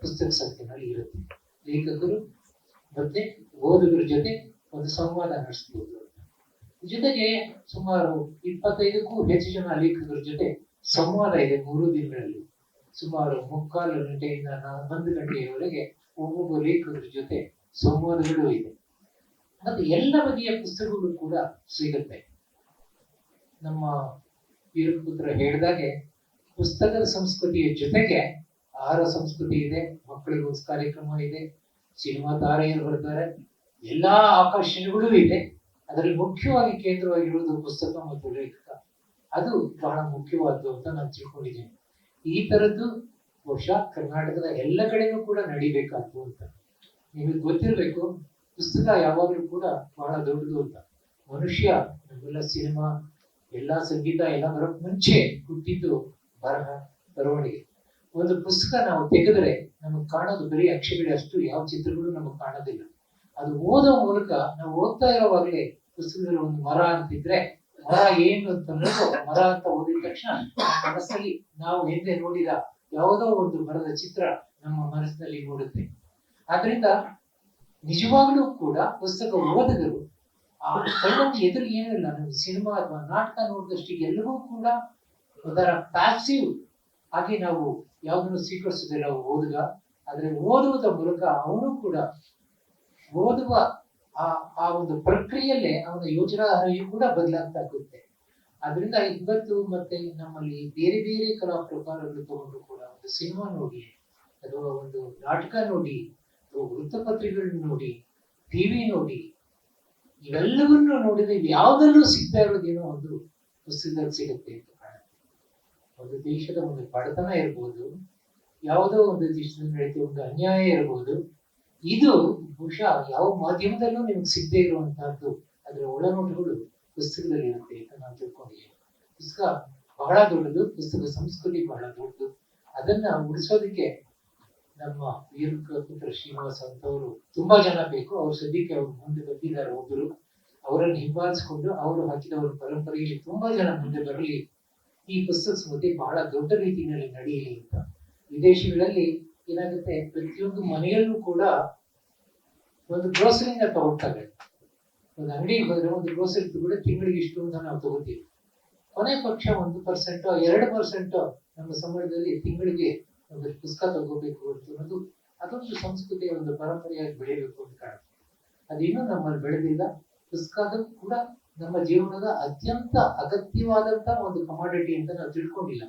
ಪುಸ್ತಕ ಸಂಖ್ಯೆನಲ್ಲಿ ಇರುತ್ತೆ. ಲೇಖಕರು ಮತ್ತೆ ಓದುಗರ ಜೊತೆ ಒಂದು ಸಂವಾದ ನಡೆಸಬಹುದು ಜೊತೆಗೆ ಸುಮಾರು ಇಪ್ಪತ್ತೈದಕ್ಕೂ ಹೆಚ್ಚು ಜನ ಲೇಖಕರ ಜೊತೆ ಸಂವಾದ ಇದೆ ಮೂರು ದಿನಗಳಲ್ಲಿ. ಸುಮಾರು ಮುಕ್ಕಾಲು ಗಂಟೆಯಿಂದ ಒಂದು ಗಂಟೆಯವರೆಗೆ ಒಬ್ಬೊಬ್ಬ ಲೇಖಕರ ಜೊತೆ ಸಂವಾದಗಳು ಇದೆ. ಮತ್ತು ಎಲ್ಲ ಬಗೆಯ ಪುಸ್ತಕಗಳು ಕೂಡ ಸಿಗುತ್ತೆ. ನಮ್ಮ ವೀರಪುತ್ರ ಹೇಳಿದಾಗೆ ಪುಸ್ತಕದ ಸಂಸ್ಕೃತಿಯ ಜೊತೆಗೆ ಆಹಾರ ಸಂಸ್ಕೃತಿ ಇದೆ ಮಕ್ಕಳಿಗೋಸ್ ಕಾರ್ಯಕ್ರಮ ಇದೆ ಸಿನಿಮಾ ತಾರೆಯರು ಬರ್ತಾರೆ. ಎಲ್ಲಾ ಆಕರ್ಷಣೆಗಳು ಇದೆ. ಅದರಲ್ಲಿ ಮುಖ್ಯವಾಗಿ ಕೇಂದ್ರವಾಗಿರುವುದು ಪುಸ್ತಕ ಮತ್ತು ಲೇಖಕ. ಅದು ಬಹಳ ಮುಖ್ಯವಾದ್ದು ಅಂತ ನಾನು ತಿಳ್ಕೊಂಡಿದ್ದೇನೆ. ಈ ತರದ್ದು ಬಹುಶಃ ಕರ್ನಾಟಕದ ಎಲ್ಲ ಕಡೆನೂ ಕೂಡ ನಡಿಬೇಕಾದ್ದು ಅಂತ. ನಿಮಗೆ ಗೊತ್ತಿರಬೇಕು, ಪುಸ್ತಕ ಯಾವಾಗಲೂ ಕೂಡ ಬಹಳ ದೊಡ್ಡದು ಅಂತ. ಮನುಷ್ಯ, ನಮ್ಮೆಲ್ಲ ಸಿನಿಮಾ, ಎಲ್ಲಾ ಸಂಗೀತ, ಎಲ್ಲ ಬರೋಕ್ ಮುಂಚೆ ಹುಟ್ಟಿದ್ದು ಬರಹ, ಬರವಣಿಗೆ. ಒಂದು ಪುಸ್ತಕ ನಾವು ತೆಗೆದ್ರೆ ನಮಗೆ ಕಾಣೋದು ಬರೀ ಅಕ್ಷರಗಳೇ ಅಷ್ಟು, ಯಾವ ಚಿತ್ರಗಳು ನಮಗೆ ಕಾಣೋದಿಲ್ಲ. ಅದು ಓದೋ ಮೂಲಕ ನಾವು ಓದ್ತಾ ಇರೋವಾಗಲೇ ಪುಸ್ತಕದಲ್ಲಿ ಒಂದು ಮರ ಅಂತಿದ್ರೆ ಮರ ಏನು ಅಂತ ಅನ್ನೋದು ಮರ ಅಂತ ಓದಿದ ತಕ್ಷಣ ಮನಸ್ಸಲ್ಲಿ ನಾವು ಹಿಂದೆ ನೋಡಿದ ಯಾವುದೋ ಒಂದು ಮರದ ಚಿತ್ರ ನಮ್ಮ ಮನಸ್ಸಿನಲ್ಲಿ ಮೂಡುತ್ತೆ. ಆದ್ರಿಂದ ನಿಜವಾಗ್ಲೂ ಕೂಡ ಪುಸ್ತಕ ಓದಿದರು, ಆ ಕಣ್ಣಲ್ಲಿ ಎದುರು ಏನಿಲ್ಲ. ನಮ್ಗೆ ಸಿನಿಮಾ ಅಥವಾ ನಾಟಕ ನೋಡಿದಷ್ಟು ಎಲ್ಲವೂ ಕೂಡ ಅದರ ಪ್ಯಾಸಿವ್ ಆಗಿ ನಾವು ಯಾವುದನ್ನು ಸ್ವೀಕರಿಸುವುದಿಲ್ಲ ಓದುಗ, ಆದ್ರೆ ಓದುವುದರ ಮೂಲಕ ಅವನು ಕೂಡ ಓದುವ ಆ ಆ ಒಂದು ಪ್ರಕ್ರಿಯೆಯಲ್ಲೇ ಅವನ ಯೋಜನಾ ಹರಿವು ಕೂಡ ಬದಲಾಗ್ತಾ ಹೋಗುತ್ತೆ ಅದರಿಂದ ಇವತ್ತು ಮತ್ತೆ ನಮ್ಮಲ್ಲಿ ಬೇರೆ ಬೇರೆ ಕಲಾ ಪ್ರಕಾರಗಳು ತಗೊಂಡು ಕೂಡ ಒಂದು ಸಿನಿಮಾ ನೋಡಿ, ಅಥವಾ ಒಂದು ನಾಟಕ ನೋಡಿ, ಅಥವಾ ವೃತ್ತಪತ್ರಿಕೆಗಳನ್ನ ನೋಡಿ ಟಿವಿ ನೋಡಿ, ಇವೆಲ್ಲವನ್ನೂ ನೋಡಿದ್ರೆ ಯಾವುದಲ್ಲೂ ಸಿಗ್ತಾ ಇರೋದೇನೋ ಒಂದು ಪುಸ್ತಕದಲ್ಲಿ ಸಿಗುತ್ತೆ ಒಂದು ದೇಶದ ಒಂದು ಬಡತನ ಇರ್ಬೋದು, ಯಾವುದೋ ಒಂದು ದೇಶದಲ್ಲಿ ನಡೆಯುತ್ತೆ, ಒಂದು ಅನ್ಯಾಯ ಇರ್ಬೋದು, ಇದು ಬಹುಶಃ ಯಾವ ಮಾಧ್ಯಮದಲ್ಲೂ ನಿಮ್ಗೆ ಸಿಗದೆ ಇರುವಂತಹದ್ದು ಅದರ ಒಳನೋಟಗಳು ಪುಸ್ತಕದಲ್ಲಿ ಇರುತ್ತೆ ಅಂತ ನಾನು ತಿಳ್ಕೊಂಡಿದ್ದೀನಿ. ಪುಸ್ತಕ ಬಹಳ ದೊಡ್ಡದು, ಪುಸ್ತಕ ಸಂಸ್ಕೃತಿ ಬಹಳ ದೊಡ್ಡದು. ಅದನ್ನ ಉಳಿಸೋದಕ್ಕೆ ನಮ್ಮ ವೀರಪುತ್ರ ಶ್ರೀನಿವಾಸ್ ಅಂತವರು ತುಂಬಾ ಜನ ಬೇಕು. ಅವ್ರು ಸದ್ಯಕ್ಕೆ ಅವ್ರು ಮುಂದೆ ಬಂದಿದ್ದಾರೆ ಒಬ್ಬರು ಅವರನ್ನು ಹಿಂಬಾಲಿಸಿಕೊಂಡು ಅವರು ಹಾಕಿದ ಪರಂಪರೆಯಲ್ಲಿ ತುಂಬಾ ಜನ ಮುಂದೆ ಬರಲಿ ಈ ಪುಸ್ತಕ ಸ್ಮೃತಿ ಬಹಳ ದೊಡ್ಡ ರೀತಿಯಲ್ಲಿ ನಡೆಯಲಿ ಅಂತ ವಿದೇಶಗಳಲ್ಲಿ ಏನಾಗುತ್ತೆ, ಪ್ರತಿಯೊಂದು ಮನೆಯಲ್ಲೂ ಕೂಡ ಒಂದು ಗ್ರೋಸರಿನ ತಗೊಳ್ತಾರೆ ಒಂದು ಅಂಗಡಿಗೆ ಹೋದ್ರೆ ಒಂದು ಗ್ರೋಸರಿ ಕೂಡ ತಿಂಗಳಿಗೆ ಇಷ್ಟು ಅಂತ ನಾವು ತಗೋತೀವಿ. ಕೊನೆ ಪಕ್ಷ ಒಂದು ಪರ್ಸೆಂಟ್ ಎರಡು ಪರ್ಸೆಂಟ್ ನಮ್ಮ ಸಮಾಜದಲ್ಲಿ ತಿಂಗಳಿಗೆ ಒಂದು ಪುಸ್ತಕ ತಗೋಬೇಕು ಅಂತ ಅನ್ನೋದು ಅದೊಂದು ಸಂಸ್ಕೃತಿಯ ಒಂದು ಪರಂಪರೆಯಾಗಿ ಬೆಳಿಬೇಕು ಅಂತ ಕಾಣುತ್ತೆ. ಅದಿನ್ನೂ ನಮ್ಮಲ್ಲಿ ಬೆಳೆದಿಲ್ಲ. ಪುಸ್ತಕ ಕೂಡ ನಮ್ಮ ಜೀವನದ ಅತ್ಯಂತ ಅಗತ್ಯವಾದಂತಹ ಒಂದು ಕಮಾಡಿಟಿ ಅಂತ ನಾವು ತಿಳ್ಕೊಂಡಿಲ್ಲ.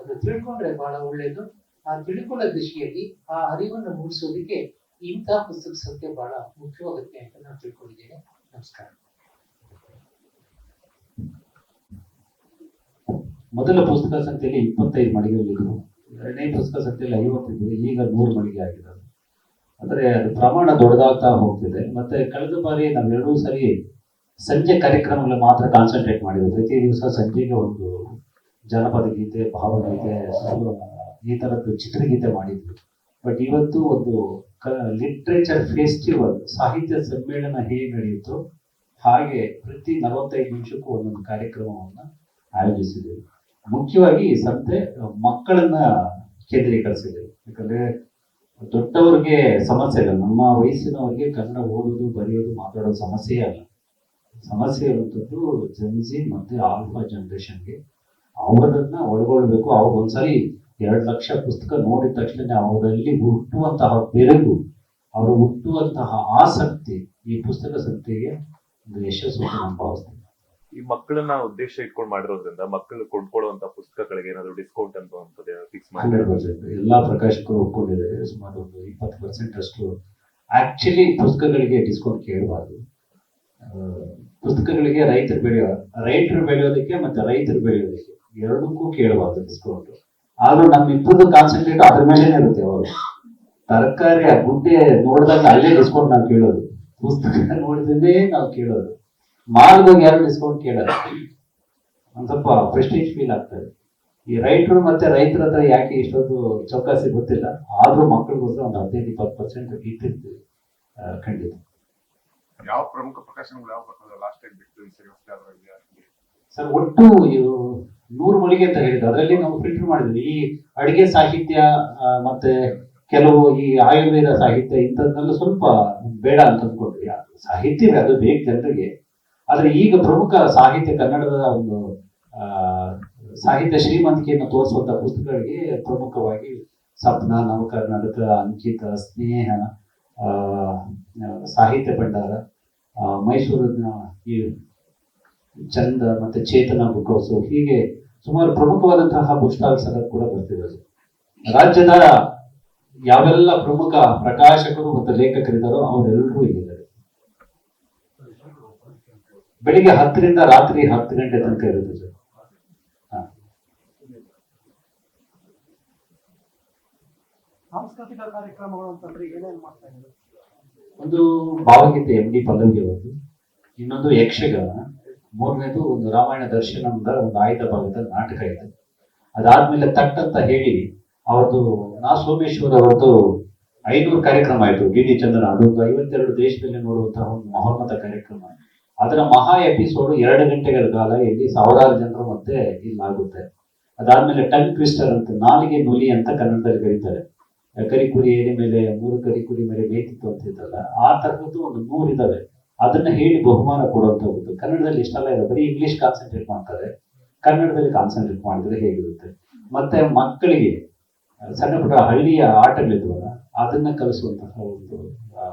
ಅದು ತಿಳ್ಕೊಂಡ್ರೆ ಬಹಳ ಒಳ್ಳೇದು. ಆ ತಿಳ್ಕೊಳ್ಳೋ ದೃಷ್ಟಿಯಲ್ಲಿ ಆ ಅರಿವನ್ನು ಮೂಡಿಸೋದಕ್ಕೆ ಇಂತಹ ಪುಸ್ತಕ ಸಂಖ್ಯೆ ಬಹಳ ಮುಖ್ಯವಾಗುತ್ತೆ ಅಂತ ನಾನು ತಿಳ್ಕೊಂಡಿದ್ದೇನೆ ನಮಸ್ಕಾರ. ಮೊದಲ ಪುಸ್ತಕ ಸಂಖ್ಯೆಯಲ್ಲಿ ಇಪ್ಪತ್ತೈದು ಮಳಿಗೆಗಳಿದ್ರು ಎರಡನೇ ಪುಸ್ತಕ ಸಂಖ್ಯೆಯಲ್ಲಿ ಐವತ್ತಿದ್ರು ಈಗ ನೂರು ಮಳಿಗೆ ಆಗಿದೆ ಅದು. ಅಂದ್ರೆ ಅದು ಪ್ರಮಾಣ ದೊಡ್ಡದಾಗ್ತಾ ಹೋಗ್ತಿದೆ. ಮತ್ತೆ ಕಳೆದ ಬಾರಿ ನಾವೆರಡೂ ಸರಿ ಸಂಜೆ ಕಾರ್ಯಕ್ರಮಗಳು ಮಾತ್ರ ಕಾನ್ಸಂಟ್ರೇಟ್ ಮಾಡಿದ್ರು. ಪ್ರತಿ ದಿವಸ ಸಂಜೆಗೆ ಒಂದು ಜನಪದ ಗೀತೆ, ಭಾವಗೀತೆ ಈ ತರದ್ದು ಚಿತ್ರಗೀತೆ ಮಾಡಿದ್ರು. ಬಟ್ ಇವತ್ತು ಒಂದು ಲಿಟ್ರೇಚರ್ ಫೆಸ್ಟಿವಲ್ ಸಾಹಿತ್ಯ ಸಮ್ಮೇಳನ ಹೇಗೆ ನಡೆಯಿತು ಹಾಗೆ ಪ್ರತಿ ನಲವತ್ತೈದು ನಿಮಿಷಕ್ಕೂ ಒಂದೊಂದು ಕಾರ್ಯಕ್ರಮವನ್ನ ಆಯೋಜಿಸಿದರು. ಮುಖ್ಯವಾಗಿ ಸಂತೆ ಮಕ್ಕಳನ್ನ ಕೇಂದ್ರೀಕರಿಸಿದೆ ಯಾಕಂದ್ರೆ ದೊಡ್ಡವ್ರಿಗೆ ಸಮಸ್ಯೆ ಇಲ್ಲ. ನಮ್ಮ ವಯಸ್ಸಿನವರಿಗೆ ಕನ್ನಡ ಓದೋದು ಬರೆಯೋದು ಮಾತಾಡೋದು ಸಮಸ್ಯೆ ಅಲ್ಲ. ಸಮಸ್ಯೆ ಇರುವಂಥದ್ದು ಜನ್ಜಿ ಮತ್ತೆ ಆಲ್ಫಾ ಜನರೇಷನ್ಗೆ ಅವರನ್ನ ಒಳಗೊಳ್ಬೇಕು. ಅವ್ರು ಒಂದ್ಸರಿ ಎರಡು ಲಕ್ಷ ಪುಸ್ತಕ ನೋಡಿದ ತಕ್ಷಣ ಅವರಲ್ಲಿ ಹುಟ್ಟುವಂತಹ ಬೆರಗು ಅವರು ಹುಟ್ಟುವಂತಹ ಆಸಕ್ತಿ ಈ ಪುಸ್ತಕ ಸಂತೆಗೆ ಒಂದು ಯಶಸ್ಸು ನಾನು ಭಾವಿಸ್ತೇನೆ. ಈ ಮಕ್ಕಳನ್ನ ಉದ್ದೇಶ ಇಟ್ಕೊಂಡು ಮಾಡಿರೋದ್ರಿಂದ ಮಕ್ಕಳು ಕೊಂಡ್ಕೊಳ್ಳುವಂತ ಪುಸ್ತಕಗಳಿಗೆ ಏನಾದ್ರು ಡಿಸ್ಕೌಂಟ್ ಅಂತ ಫಿಕ್ಸ್ ಮಾಡಿ? Hundred percent. ಎಲ್ಲಾ ಪ್ರಕಾಶಕರು ಒಪ್ಕೊಂಡಿದ್ದಾರೆ. ಸುಮಾರು ಒಂದು ಇಪ್ಪತ್ತು ಪರ್ಸೆಂಟ್ ಅಷ್ಟು. ಆಕ್ಚುಲಿ ಪುಸ್ತಕಗಳಿಗೆ ಡಿಸ್ಕೌಂಟ್ ಕೇಳಬಾರ್ದು. ಪುಸ್ತಕಗಳಿಗೆ ರೈತರು ಬೆಳೆಯೋ, ರೈತರು ಬೆಳೆಯೋದಕ್ಕೆ ಮತ್ತೆ ರೈತರು ಬೆಳೆಯೋದಕ್ಕೆ ಎರಡಕ್ಕೂ ಕೇಳಬಾರ್ದು ಡಿಸ್ಕೌಂಟ್ ಆದ್ರೂ ನಮ್ಮ ಇಬ್ಬರದು ಕಾನ್ಸಂಟ್ರೇಟ್ ಅದ್ರ ಮೇಲೇನೆ ಇರುತ್ತೆ ಅವರು ತರಕಾರಿ ಆ ಗುಡ್ಡೆ ನೋಡಿದಾಗ ಅಲ್ಲೇ ಡಿಸ್ಕೌಂಟ್ ನಾವು ಕೇಳೋದು. ಪುಸ್ತಕ ನೋಡಿದ್ರೆ ನಾವು ಕೇಳೋದು. ಮಾಲ್ಗೋಗಿ ಯಾರು ಡಿಸ್ಕೌಂಟ್ ಕೇಳಲ್ಲ. ಒಂದ್ ಸ್ವಲ್ಪ ಪ್ರೆಸ್ಟೀಜ್ ಫೀಲ್ ಆಗ್ತದೆ. ಈ ರೈತರು ಮತ್ತೆ ರೈತರ ಹತ್ರ ಯಾಕೆ ಇಷ್ಟೊಂದು ಚೌಕಾಸಿ ಗೊತ್ತಿಲ್ಲ. ಆದ್ರೂ ಮಕ್ಕಳಿಗೋಸ್ಕರ ಒಂದು ಹದಿನೈದು, ಇಪ್ಪತ್ತು ಪರ್ಸೆಂಟ್ ಇಟ್ಟಿರ್ತೀವಿ. ಖಂಡಿತ. ಯಾವ ಪ್ರಮುಖ ಪ್ರಕಾಶನಗಳು ಯಾವ ಬರ್ತದೆ ಲಾಸ್ಟ್ ಟೈಮ್ ಬಿಟ್ಟು ಈ ಸರಿ ಹೋಗ್ತಾ ಸರ್, ಒಟ್ಟು ನೂರು ಮಳಿಗೆ ಅಂತ ಹೇಳಿದ್ರು. ಅದರಲ್ಲಿ ನಾವು ಫಿಲ್ಟರ್ ಮಾಡಿದ್ವಿ. ಈ ಅಡಿಗೆ ಸಾಹಿತ್ಯ ಮತ್ತೆ ಕೆಲವು ಈ ಆಯುರ್ವೇದ ಸಾಹಿತ್ಯ ಇಂಥದ್ದೆಲ್ಲ ಸ್ವಲ್ಪ ಬೇಡ ಅಂತ ಅಂದ್ಕೊಂಡ್ವಿ. ಅದು ಸಾಹಿತ್ಯವೇ, ಅದು ಬೇಕು ಜನರಿಗೆ. ಆದ್ರೆ ಈಗ ಪ್ರಮುಖ ಸಾಹಿತ್ಯ ಕನ್ನಡದ ಒಂದು ಸಾಹಿತ್ಯ ಶ್ರೀಮಂತಿಕೆಯನ್ನು ತೋರಿಸುವಂತ ಪುಸ್ತಕಗಳಿಗೆ ಪ್ರಮುಖವಾಗಿ ಸಪ್ನ ನವ ಕರ್ನಾಟಕ ಅಂಕಿತ, ಸ್ನೇಹ ಸಾಹಿತ್ಯ ಭಂಡಾರ ಮೈಸೂರು ಮೈಸೂರಿನ ಈ ಚಂದ ಮತ್ತೆ ಚೇತನ ಬುಕ್ ಹೌಸ್ ಹೀಗೆ ಸುಮಾರು ಪ್ರಮುಖವಾದಂತಹ ಬುಕ್ ಸ್ಟಾಲ್ಸ್ ಎಲ್ಲ ಕೂಡ ಬರ್ತಿದ್ದಾರೆ ರಾಜ್ಯದ ಯಾವೆಲ್ಲ ಪ್ರಮುಖ ಪ್ರಕಾಶಕರು ಮತ್ತು ಲೇಖಕರಿದ್ದಾರೋ ಅವರೆಲ್ಲರೂ ಇಲ್ಲಿದ್ದಾರೆ. ಬೆಳಿಗ್ಗೆ ಹತ್ತರಿಂದ ರಾತ್ರಿ ಹತ್ತು ಗಂಟೆ ತನಕ ಇರುತ್ತೆ ಸರ್ ಹಾ. ಸಾಂಸ್ಕೃತಿಕ ಕಾರ್ಯಕ್ರಮಗಳು ಅಂತಂದ್ರೆ ಏನೇನ್ ಮಾಡ್ತಾ ಇದ್ದಾರೆ? ಒಂದು ಭಾವಗೀತೆ ಎಂ ಡಿ ಪಲ್ಲವಿ ಅವರದು ಇನ್ನೊಂದು ಯಕ್ಷಗಾನ. ಮೂರನೇದು ಒಂದು ರಾಮಾಯಣ ದರ್ಶನ ದರ್ಶನದ ಒಂದು ಆಯ್ದ ಭಾಗದ ನಾಟಕ ಇದೆ. ಅದಾದ್ಮೇಲೆ ತಟ್ ಅಂತ ಹೇಳಿ ಅವ್ರದ್ದು ನಾ ಸೋಮೇಶ್ವರ್ ಅವರದ್ದು ಐನೂರು ಕಾರ್ಯಕ್ರಮ ಆಯ್ತು. D D Chandana. ಅದೊಂದು ಐವತ್ತೆರಡು ದೇಶದಲ್ಲಿ ನೋಡುವಂತಹ ಒಂದು ಮಹೋನ್ನತ ಕಾರ್ಯಕ್ರಮ. ಅದರ ಮಹಾ ಎಪಿಸೋಡ್ ಎರಡು ಗಂಟೆಗಳ ಕಾಲ ಇಲ್ಲಿ ಸಾವಿರಾರು ಜನರು ಮತ್ತೆ ಇಲ್ಲಾಗುತ್ತೆ ಅದಾದ್ಮೇಲೆ ಟನ್ ಟ್ವಿಸ್ಟರ್ ಅಂತ ನಾಲಿಗೆ ನುಲಿ ಅಂತ ಕನ್ನಡದಲ್ಲಿ ಕರೀತಾರೆ. ಕರಿಕುರಿ ಏಣಿ ಮೇಲೆ, ಮೂರು ಕರಿಕುರಿ ಮೇಲೆ ಬೇಕಿತ್ತು ಅಂತ ಇದ್ದಲ್ಲ, ಆ ತರಹದ್ದು ಒಂದು ನೂರು ಇದಾವೆ. ಅದನ್ನ ಹೇಳಿ ಬಹುಮಾನ ಕೊಡುವಂಥದ್ದು ಕನ್ನಡದಲ್ಲಿ ಇಷ್ಟೆಲ್ಲ ಇದೆ. ಬರೀ ಇಂಗ್ಲಿಷ್ ಕಾನ್ಸಂಟ್ರೇಟ್ ಮಾಡ್ತಾರೆ. ಕನ್ನಡದಲ್ಲಿ ಕಾನ್ಸಂಟ್ರೇಟ್ ಮಾಡಿದ್ರೆ ಹೇಗಿರುತ್ತೆ? ಮತ್ತೆ ಮಕ್ಕಳಿಗೆ, ಸಣ್ಣ ಪುಟ್ಟ ಹಳ್ಳಿಯ ಆಟಗಳಿದ್ವಲ್ಲ, ಅದನ್ನ ಕಲಿಸುವಂತಹ ಒಂದು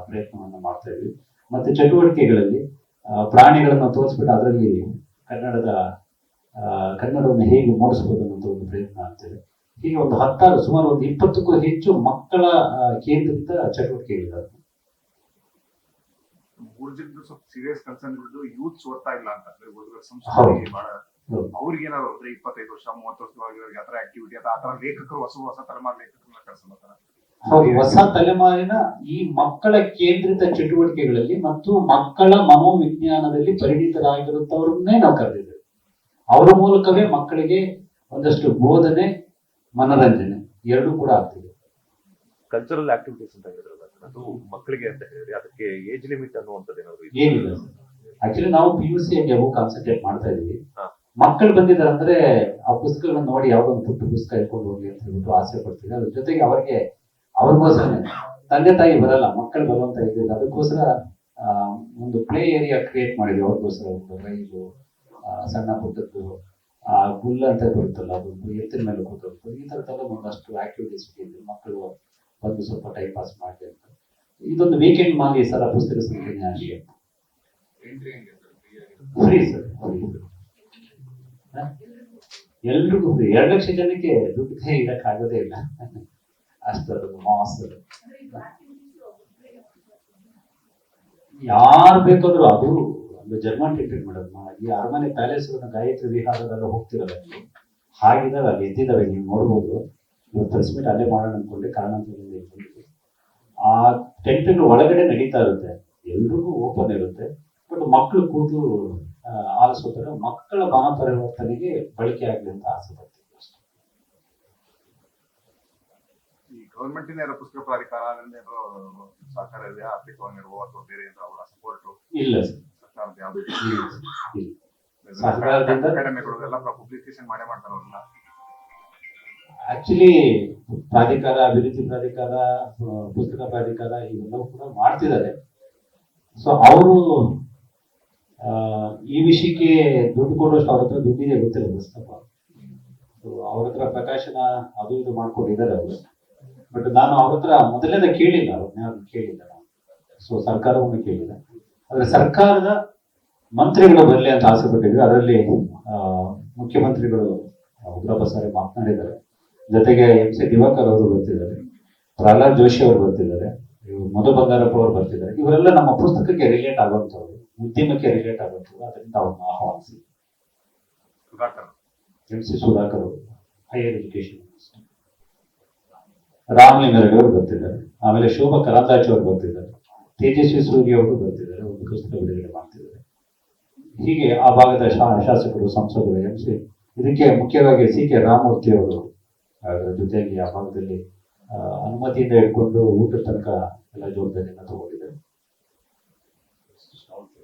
ಪ್ರಯತ್ನವನ್ನು ಮಾಡ್ತಾ ಇದ್ವಿ. ಮತ್ತೆ ಚಟುವಟಿಕೆಗಳಲ್ಲಿ ಪ್ರಾಣಿಗಳನ್ನು ತೋರಿಸ್ಬಿಟ್ಟು ಅದರಲ್ಲಿ ಕನ್ನಡದ ಕನ್ನಡವನ್ನು ಹೇಗೆ ಮೂಡಿಸ್ಬೋದು ಅನ್ನೋದು ಒಂದು ಪ್ರಯತ್ನ ಆಗ್ತಿದೆ. ಹೀಗೆ ಒಂದು ಹತ್ತಾರು ಸುಮಾರು ಒಂದು ಇಪ್ಪತ್ತಕ್ಕೂ ಹೆಚ್ಚು ಮಕ್ಕಳ ಕೇಂದ್ರಿತ ಚಟುವಟಿಕೆಗಳಿದೆ ಮೂರ್ ಸ್ವಲ್ಪ ಸೀರಿಯಸ್ ಕನ್ಸರ್ನ್ ಇರೋದು ಯೂತ್ಸ್ ಓದ್ತಾ ಇಲ್ಲ ಅಂತ. ಸಂಸ್ಕೃತಿ ಬಹಳ. ಅವ್ರಿಗೆ ಏನಾದ್ರು ಅಂದ್ರೆ ಇಪ್ಪತ್ತೈದು ವರ್ಷ ಮೂವತ್ತು ವರ್ಷ ಆ ತರ ಆಕ್ಟಿವಿಟಿ ಅಥವಾ ಆ ತರ ಲೇಖಕರು ಹೊಸ ಹೊಸ ತಲೆಮಾರು ಲೇಖಕರನ್ನ ಕಳ್ಸಲ್ಲ ಹೊಸ ತಲೆಮಾರಿನ ಈ ಮಕ್ಕಳ ಕೇಂದ್ರಿತ ಚಟುವಟಿಕೆಗಳಲ್ಲಿ ಮತ್ತು ಮಕ್ಕಳ ಮನೋವಿಜ್ಞಾನದಲ್ಲಿ ಪರಿಣಿತರಾಗಿರುತ್ತವರನ್ನೇ ನಾವು ಕರೆದಿದ್ದೇವೆ ಅವರ ಮೂಲಕವೇ ಮಕ್ಕಳಿಗೆ ಒಂದಷ್ಟು ಬೋಧನೆ ಮನರಂಜನೆ ಎರಡೂ ಕೂಡ ಆಗ್ತಿದೆ. ಕಲ್ಚರಲ್ ಆಕ್ಟಿವಿಟೀಸ್ ಅಂತ ಹೇಳಿದ್ರಲ್ಲ ಅದು ಮಕ್ಕಳಿಗೆ ಅಂತ ಹೇಳಿದ್ರೆ ಅದಕ್ಕೆ ಏಜ್ ಲಿಮಿಟ್ ಅನ್ನುವಂಥದ್ದು ಏನಾದ್ರು? ಏನಿಲ್ಲ ಆಕ್ಚುಲಿ ನಾವು ಪಿ ಯು ಸಿ ಹೋಗಿ ಕಾನ್ಸಂಟ್ರೇಟ್ ಮಾಡ್ತಾ ಇದೀವಿ. ಮಕ್ಕಳು ಬಂದಿದ್ದಾರೆ ಅಂದ್ರೆ ಆ ಪುಸ್ತಕಗಳನ್ನ ನೋಡಿ ಯಾವ್ದೋ ಒಂದು ಪುಟ್ಟ ಪುಸ್ತಕ ಇಟ್ಕೊಂಡು ಹೋಗಿ ಅಂತ ಹೇಳ್ಬಿಟ್ಟು ಆಸೆ ಪಡ್ತೀವಿ. ಅದ್ರ ಜೊತೆಗೆ ಅವ್ರಿಗೆ ಅವ್ರಿಗೋಸ್ಕರ ತಂದೆ ತಾಯಿ ಬರಲ್ಲ ಮಕ್ಕಳು ಬರುವಂತ ಇದೆ ಅದಕ್ಕೋಸ್ಕರ ಒಂದು ಪ್ಲೇ ಏರಿಯಾ ಕ್ರಿಯೇಟ್ ಮಾಡಿದ್ವಿ. ಅವ್ರಿಗೋಸ್ಕರ ಒಂದು ರೈಲು ಸಣ್ಣ ಪುಟ್ಟದ್ದು ಆ ಗುಲ್ಲ ಅಂತ ಬರುತ್ತಲ್ಲ, ಅದು ಎತ್ತಿನ ಮೇಲೆ ಕೂತದ್ದು ಈ ತರದೆಲ್ಲ ಒಂದಷ್ಟು ಆಕ್ಟಿವಿಟೀಸ್ ಇಟ್ಟಿದ್ವಿ ಮಕ್ಕಳು ಬಂದು ಸ್ವಲ್ಪ ಟೈಮ್ ಪಾಸ್ ಮಾಡಿದೆ ಅಂತ. ಇದೊಂದು ವೀಕೆಂಡ್ ಮಾಡಿ ಸಲ ಪುಸ್ತಕ ಸಂಖ್ಯೆ ಆಗಿದೆ ಫ್ರೀ ಸರ್ ಎಲ್ರಿಗೂ ಫ್ರೀ ಎರಡು ಲಕ್ಷ ಜನಕ್ಕೆ ದುಡ್ಡು ಇಡಕ್ಕಾಗೋದೇ ಇಲ್ಲ. ಅಷ್ಟು ಮಾಸ್. ಯಾರು ಬೇಕಾದ್ರೂ ಅದು ಜರ್ಮನ್ ಟಿಕೆಟ್ ಮೇಡಮ್. ಈ ಅರಮನೆ ಪ್ಯಾಲೇಸ್ ಗಾಯತ್ರಿ ವಿಹಾರದಲ್ಲ ಹೋಗ್ತಿರಲ್ಲ ನೀವು? ಅಲ್ಲಿ ಎದ್ದಿದ್ದಾವೆ ನೀವು ನೋಡ್ಬೋದು. ಇವತ್ತು ಪ್ರೆಸ್ ಮೀಟ್ ಅಲ್ಲೇ ಮಾಡೋಣ ಅನ್ಕೊಂಡೆ ಕಾರಣಾಂತರದಿಂದ. ಆ ಅನ್ನು ಒಳಗಡೆ ನಡೀತಾ ಇರುತ್ತೆ. ಎಲ್ರಿಗೂ ಓಪನ್ ಇರುತ್ತೆ. ಬಟ್ ಮಕ್ಕಳು ಕೂತು ಆಲಿಸೋತಾರೆ ಮಕ್ಕಳ ಮನ ಪರಿವರ್ತನೆಗೆ ಬಳಕೆ ಆಗಲಿ ಅಂತ ಆಸೆ ಪಡ್ತೀವಿ ಅಷ್ಟೇ. ಈ ಯಾರೋ ಪುಸ್ತಕ ಪ್ರಾಧಿಕಾರ ಸಹಕಾರ ಅಥವಾ ಬೇರೆ ಅವರ ಸಪೋರ್ಟ್ ಇಲ್ಲ ಸರ್. ಸರ್ಕಾರದ ಯಾವ್ದು ಪಬ್ಲಿಕೇಶನ್ ಮಾಡೇ ಆಕ್ಚುಲಿ ಪ್ರಾಧಿಕಾರ ಅಭಿವೃದ್ಧಿ ಪ್ರಾಧಿಕಾರ ಪುಸ್ತಕ ಪ್ರಾಧಿಕಾರ ಇವೆಲ್ಲವೂ ಕೂಡ ಮಾಡ್ತಿದ್ದಾರೆ. ಸೊ ಅವರು ಈ ವಿಷಯಕ್ಕೆ ದುಡ್ಡು ಕೊಡುವಷ್ಟು ಅವ್ರ ಹತ್ರ ದುಡ್ಡಿದೆ ಗೊತ್ತಿಲ್ಲ ಪುಸ್ತಕ ಸೊ ಅವ್ರ ಹತ್ರ ಪ್ರಕಾಶನ ಅದು ಇದು ಮಾಡ್ಕೊಂಡಿದ್ದಾರೆ ಅವರು. ಬಟ್ ನಾನು ಅವ್ರ ಹತ್ರ ಮೊದಲನೇದ ಕೇಳಿಲ್ಲ ಅವ್ರನ್ನ ಕೇಳಿಲ್ಲ ಸೊ ಸರ್ಕಾರವನ್ನು ಕೇಳಿಲ್ಲ ಆದ್ರೆ ಸರ್ಕಾರದ ಮಂತ್ರಿಗಳು ಬರಲಿ ಅಂತ ಆಸೆ ಪಟ್ಟಿದ್ವಿ. ಅದರಲ್ಲಿ ಮುಖ್ಯಮಂತ್ರಿಗಳು ಉಗ್ರಪ್ಪ ಸಾರಿ ಮಾತನಾಡಿದ್ದಾರೆ. ಜೊತೆಗೆ ಎಂ ಸಿ ದಿವಾಕರ್ ಅವರು ಬರ್ತಿದ್ದಾರೆ. ಪ್ರಹ್ಲಾದ್ ಜೋಶಿ ಅವರು ಬರ್ತಿದ್ದಾರೆ. ಮಧು ಬಂಗಾರಪ್ಪ ಅವರು ಬರ್ತಿದ್ದಾರೆ. ಇವರೆಲ್ಲ ನಮ್ಮ ಪುಸ್ತಕಕ್ಕೆ ರಿಲೇಟ್ ಆಗುವಂಥವ್ರು ಉದ್ಯಮಕ್ಕೆ ರಿಲೇಟ್ ಆಗುವಂಥವ್ರು ಅದರಿಂದ ಅವ್ರನ್ನ ಆಹ್ವಾನಿಸಿ. ಎಂ ಸಿ ಸುಧಾಕರ್ ಅವರು. ಹೈಯರ್ ಎಜುಕೇಶನ್ ರಾಮಲಿಂಗರೆಡ್ಡಿ ಅವರು ಬರ್ತಿದ್ದಾರೆ. ಆಮೇಲೆ ಶೋಭಾ ಕರಂದಾಜೆ ಅವರು ಬರ್ತಿದ್ದಾರೆ. ತೇಜಸ್ವಿ ಸೂರ್ಯ ಅವರು ಬರ್ತಿದ್ದಾರೆ, ಒಂದು ಪುಸ್ತಕ ಬಿಡುಗಡೆ ಮಾಡ್ತಿದ್ದಾರೆ. ಹೀಗೆ ಆ ಭಾಗದ ಶಾ- ಶಾಸಕರು, ಸಂಸದರು, ಎಂ ಸಿ, ಇದಕ್ಕೆ ಮುಖ್ಯವಾಗಿ ಸಿ ಕೆ ರಾಮಮೂರ್ತಿ ಅವರು ಅದರ ಜೊತೆಗೆ ಆ ಭಾಗದಲ್ಲಿ ಅನುಮತಿಯಿಂದ ಹಿಡ್ಕೊಂಡು ಊಟದ ತನಕ ಎಲ್ಲ ಜವಾಬ್ದಾರಿಯನ್ನು ತಗೊಂಡಿದ್ದಾರೆ.